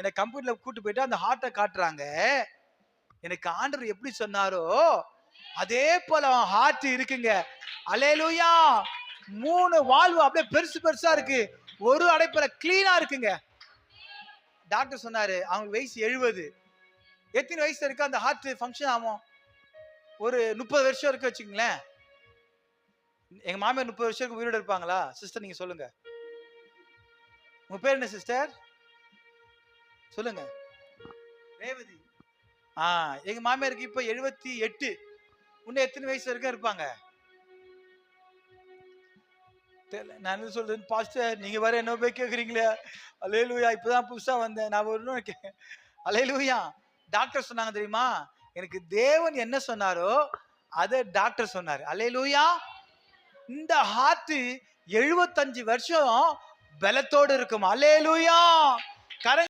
என்னை கம்ப்யூட்டர்ல கூட்டு போயிட்டு அந்த ஹார்ட்டை காட்டுறாங்க. எனக்கு ஆண்டவர் எப்படி சொன்னாரோ அதே போல அவன் ஹார்ட் இருக்குங்க. அலையலூயா மூணு வாழ்வு அப்படியே பெருசு பெருசா இருக்கு. ஒரு அடைப்புல கிளீனா இருக்குங்க. டாக்டர் சொன்னாரு அவங்க வயசு எழுபது. எத்தனை வயசு இருக்கு அந்த ஹார்ட் ஃபங்க்ஷன் ஆகும்? ஒரு முப்பது வருஷம் இருக்கு வச்சுக்கங்களேன். எங்க மாமியார் முப்பது வருஷம் உயிரோட இருப்பாங்களா? சிஸ்டர் நீங்க சொல்லுங்க. உங்க பேர் என்ன சிஸ்டர் சொல்லுங்க. ரேவதி. ஆ எங்க மாமியாருக்கு இப்ப எழுபத்தி எட்டு. இன்னும் எத்தனை வயசு வரைக்கும் இருப்பாங்க? நான் என்ன சொல்றேன் பாஸ்டர் நீங்க வேற என்ன போய் கேக்குறீங்களே. அலையலூயா இப்பதான் புதுசா வந்தேன். நான் ஒரு அலையலூயா டாக்டர் சொன்னாங்க தெரியுமா? எனக்கு தேவன் என்ன சொன்னாரோ அதை டாக்டர் சொன்னாரு. அலையலூயா இந்த ஹார்ட் எழுபத்தஞ்சு வருஷம் பலத்தோடு இருக்கும். அலேலுயா கர